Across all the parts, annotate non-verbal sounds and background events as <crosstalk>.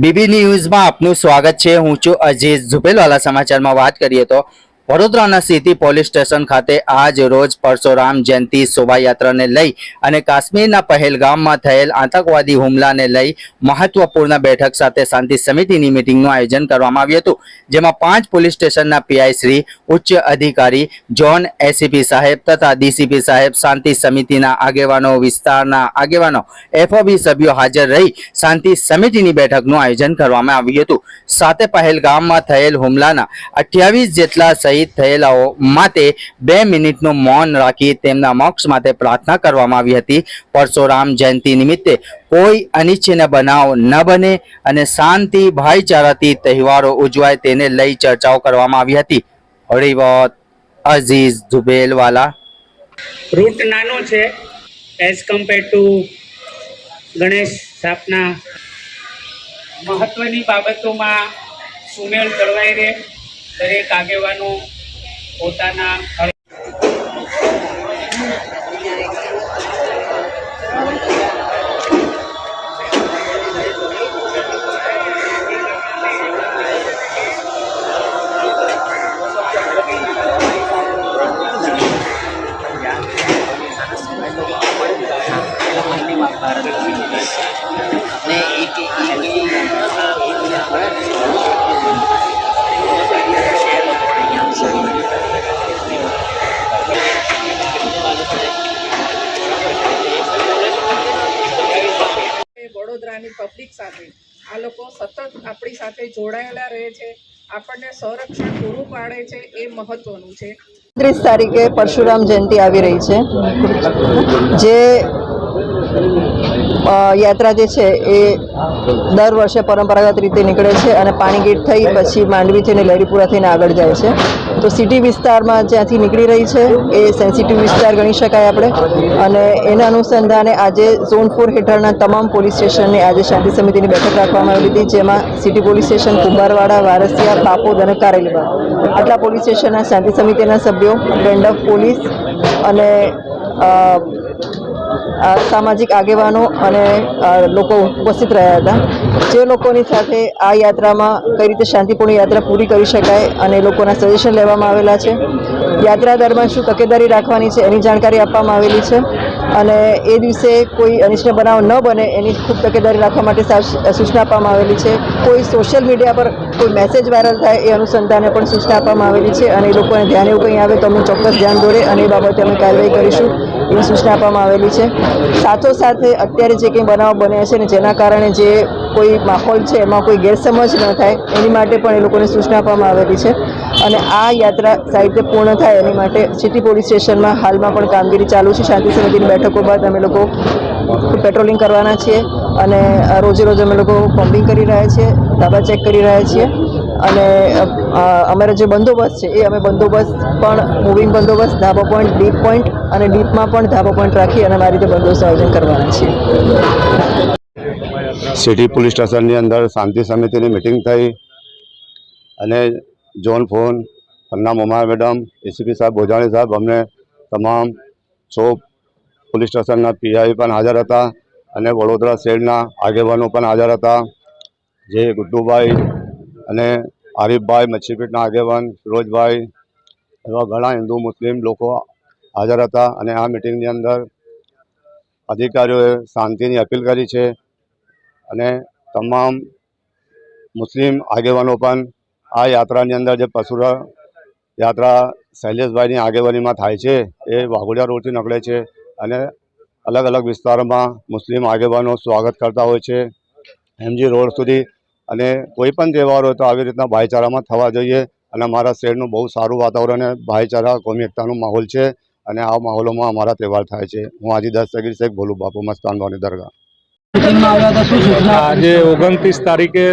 BB ન્યૂઝમાં આપનું સ્વાગત છે. હું છું અજીત ઝુબેલવાલા સમાચારમાં વાત કરીએ તો વડોદરાના સિટી પોલીસ સ્ટેશન ખાતે આજ રોજ પરશુરામ જયંતિ શોભાયાત્રાને લઈ અને કાશ્મીરના પહેલગામમાં થયેલ આતંકવાદી હુમલાને લઈ મહત્વપૂર્ણ બેઠક સાથે શાંતિ સમિતિની મિટિંગનું આયોજન કરવામાં આવ્યું હતું, જેમાં પાંચ પોલીસ સ્ટેશનના પીઆઈ શ્રી, ઉચ્ચ અધિકારી જોન એસીપી સાહેબ તથા ડીસીપી સાહેબ શાંતિ સમિતિના આગેવાનો, વિસ્તારના આગેવાનો, એફઓબી સભ્યો હાજર રહી શાંતિ સમિતિની બેઠકનું આયોજન કરવામાં આવ્યું હતું. સાથે પહેલગામમાં થયેલ હુમલાના અઠ્યાવીસ જેટલા શહીદ થયેલાઓ માટે બે મિનિટનું મૌન રાખી તેમના મોક્ષ માટે પ્રાર્થના કરવામાં આવી હતી. પરશુરામ જયંતિ નિમિત્તે કોઈ અનિચ્છનીય બનાવ ન બને અને શાંતિ, ભાઈચારાથી તહેવારો ઉજવાય તેને લઈ ચર્ચાઓ કરવામાં આવી હતી. હળીવત અઝીઝ ઝુબેલવાલા. રૂટ નાનો છે એઝ કમ્પેર ટુ ગણેશ સ્થાપના. મહત્વની બાબતોમાં સુમેળ જળવાઈ રહે. દરેક આગેવાનો પોતાના સ્થળે એ વડોદરાની પબ્લિક સાથે. આ લોકો સતત આપણી સાથે જોડાયેલા રહે છે. આપણને સંરક્ષણ પૂરું પાડે છે એ મહત્વનું છે. ત્રીસ તારીખે પરશુરામ જયંતિ આવી રહી છે. જે યાત્રા જે છે એ દર વર્ષે પરંપરાગત રીતે નીકળે છે અને પાણીગીટ થઈ પછી માંડવી થઈને લહેરીપુરા થઈને આગળ જાય છે. તો સિટી વિસ્તારમાં જ્યાંથી નીકળી રહી છે એ સેન્સિટિવ વિસ્તાર ગણી શકાય આપણે. અને એના અનુસંધાને આજે ઝોન ફોર હેઠળના તમામ પોલીસ સ્ટેશનની આજે શાંતિ સમિતિની બેઠક રાખવામાં આવી હતી, જેમાં city police station Kumbharwada, Warasiya, Papod અને કારેલીબાગ. આટલા પોલીસ સ્ટેશનના શાંતિ સમિતિના સભ્યો રેન્ડમ પોલીસ અને સામાજિક આગેવાનો અને લોકો ઉપસ્થિત રહ્યા હતા. જે લોકોની સાથે આ યાત્રામાં કઈ રીતે શાંતિપૂર્ણ યાત્રા પૂરી કરી શકાય અને લોકોના સજેશન લેવામાં આવેલા છે યાત્રા દરમિયાન શું તકેદારી રાખવાની છે એની જાણકારી આપવામાં આવેલી છે અને એ દિવસે કોઈ અનિષ્ટ બનાવ ન બને એની ખૂબ તકેદારી રાખવા માટે સૂચના આપવામાં આવેલી છે. કોઈ સોશિયલ મીડિયા પર કોઈ મેસેજ વાયરલ થાય એ અનુસંધાને પણ સૂચના આપવામાં આવેલી છે અને એ લોકોને ધ્યાન એવું કંઈ આવે તો અમને ચોક્કસ ધ્યાન દોરે અને એ બાબતે અમે કાર્યવાહી કરીશું એવી સૂચના આપવામાં આવેલી છે. સાથોસાથ અત્યારે જે કંઈ બનાવ બન્યા છે ને જેના કારણે જે કોઈ માહોલ છે એમાં કોઈ ગેરસમજ ન થાય એની માટે પણ એ લોકોને સૂચના આપવામાં આવેલી છે અને આ યાત્રા સાહિત્ય પૂર્ણ થાય એની માટે સિટી પોલીસ સ્ટેશનમાં હાલમાં પણ કામગીરી ચાલુ છે. શાંતિ સમિતિની બેઠકો બાદ અમે લોકો પેટ્રોલિંગ કરવાના છીએ અને રોજે રોજ અમે લોકો કોમ્બિંગ કરી રહ્યા છીએ, ધાબા ચેક કરી રહ્યા છીએ અને અમારો જે બંદોબસ્ત છે એ અમે બંદોબસ્ત પણ મૂવિંગ બંદોબસ્ત, ધાબા પોઈન્ટ ડીપ પોઈન્ટ અને ડીપમાં પણ ધાબા પોઈન્ટ રાખી અને મારી રીતે બંદોબસ્ત આયોજન કરવાના છીએ. સિટી પોલીસ સ્ટેશનની અંદર શાંતિ સમિતિની મિટિંગ થઈ અને zone four Panna Momar madam ACP સાહેબ, ભોજાણી સાહેબ, અમને તમામ સો પોલીસ સ્ટેશનના પીઆઈ પણ હાજર હતા અને વડોદરા શહેરના આગેવાનો પણ હાજર હતા. જે ગુડ્ડુભાઈ અને આરીફભાઈ મચ્છીપીટના આગેવાન ફિરોજભાઈ એવા ઘણા હિન્દુ મુસ્લિમ લોકો હાજર હતા અને આ મિટિંગની અંદર અધિકારીઓએ શાંતિની અપીલ કરી છે અને તમામ મુસ્લિમ આગેવાનો પણ આ યાત્રાની અંદર જે પશુરા યાત્રા શૈલેષભાઈની આગેવાનીમાં થાય છે એ વાઘોડિયા રોડથી નકળે છે. અને અલગ અલગ વિસ્તારોમાં મુસ્લિમ આગેવાનો સ્વાગત કરતા હોય છે, એમજી રોડ સુધી. અને કોઈ પણ તહેવાર હોય તો આવી રીતના ભાઈચારામાં થવા જોઈએ. અને અમારા શહેરનું બહુ સારું વાતાવરણ અને ભાઈચારા, કોમી એકતાનો માહોલ છે. અને આ માહોલોમાં અમારા તહેવાર થાય છે. હું આજે દસ સગીર શેખ બોલું બાપુ મસ્તાનવાની દરગાહ. આજે ઓગણત્રીસ તારીખે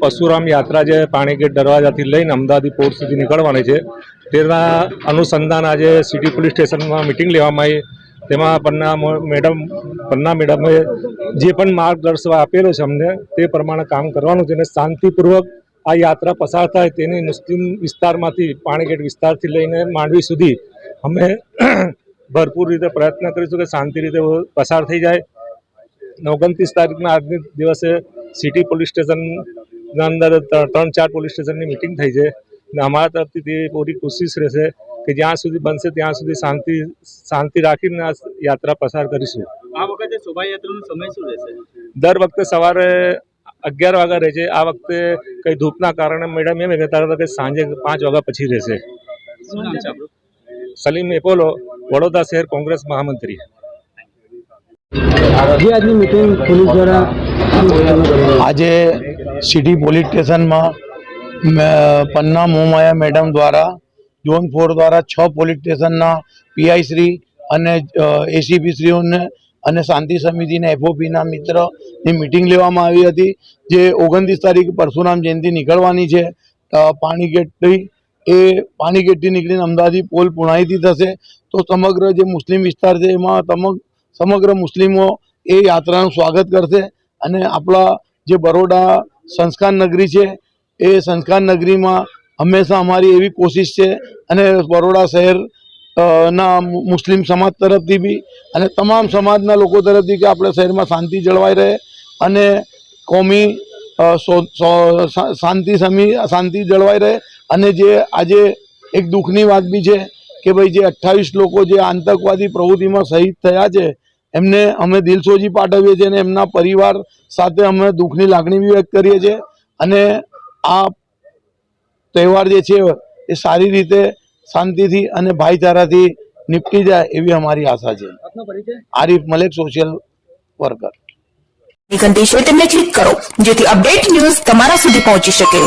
પરશુરામ યાત્રા જે પાણીગેટ દરવાજાથી લઈને અમદાવાદ પોર્ટ સુધી નીકળવાની છે. તેના અનુસંધાન આજે સિટી પોલીસ સ્ટેશનમાં મિટિંગ લેવામાં આવી. તેમાં પન્ના મેડમ, પન્ના મેડમે જે પણ માર્ગદર્શન આપેલો છે અમને, તે પ્રમાણે કામ કરવાનું છે અને શાંતિપૂર્વક આ યાત્રા પસાર થાય તેની મુસ્લિમ વિસ્તારમાંથી, પાણીગેટ વિસ્તારથી લઈને માંડવી સુધી અમે <clears throat> ભરપૂર રીતે પ્રયત્ન કરીશું કે શાંતિ રીતે પસાર થઈ જાય. અને ઓગણત્રીસ તારીખના આજની દિવસે સિટી પોલીસ સ્ટેશનના અંદર ત્રણ ચાર પોલીસ સ્ટેશનની મિટિંગ થઈ છે. ને અમારા તરફથી તે પૂરી કોશિશ રહેશે કે જ્યાં સુધી બનશે ત્યાં સુધી શાંતિ શાંતિ રાખીને આ યાત્રા પસાર કરીશું. આ વખતે શોભાયાત્રાનો સમય શું રહેશે? દર વખતે સવારે અગિયાર વાગ્યા રહે છે. આ વખતે કઈ ધૂપના કારણે મેડમ એમ કહેતા હતા કે સાંજે પાંચ વાગ્યા પછી રહેશે. સલીમ એપોલો વડોદરા શહેર કોંગ્રેસ મહામંત્રી. આજે સિટી પોલીસ સ્ટેશનમાં પન્ના મોમાયા મેડમ દ્વારા ઝોન ફોર દ્વારા છ પોલીસ સ્ટેશનના પીઆઈ શ્રી અને એસીપી શ્રીઓને અને શાંતિ સમિતિના એફઓપીના મિત્રની મિટિંગ લેવામાં આવી હતી, જે ઓગણત્રીસ તારીખ પરશુરામ જયંતિ નીકળવાની છે. પાણીગેટથી એ પાણીગેટથી નીકળીને અમદાવાદી પોલ પુણાઈથી થશે. તો સમગ્ર જે મુસ્લિમ વિસ્તાર છે, એમાં સમગ્ર મુસ્લિમો એ યાત્રાનું સ્વાગત કરશે. અને આપણા જે બરોડા સંસ્કાર નગરી છે, એ સંસ્કાર નગરીમાં હંમેશા અમારી એવી કોશિશ છે અને બરોડા શહેર ના મુસ્લિમ સમાજ તરફથી બી અને તમામ સમાજના લોકો તરફથી કે આપણા શહેરમાં શાંતિ જળવાઈ રહે અને કોમી શાંતિ સમી, શાંતિ જળવાઈ રહે અને જે આજે એક દુઃખની વાત બી છે કે ભાઈ જે અઠ્ઠાવીસ લોકો જે આતંકવાદી પ્રવૃત્તિમાં શહીદ થયા છે, એમને અમે દિલસોજી પાઠવીએ છીએ અને એમના પરિવાર સાથે અમે દુઃખની લાગણી બી વ્યક્ત કરીએ છીએ અને આ તહેવાર જે છે એ સારી રીતે શાંતિથી અને ભાઈચારાથી નિપટી જાય એવી અમારી આશા છે. આરીફ મલેક સોશિયલ વર્કર છે તેમને ક્લિક કરો જેથી અપડેટ ન્યૂઝ તમારા સુધી પહોંચી શકે.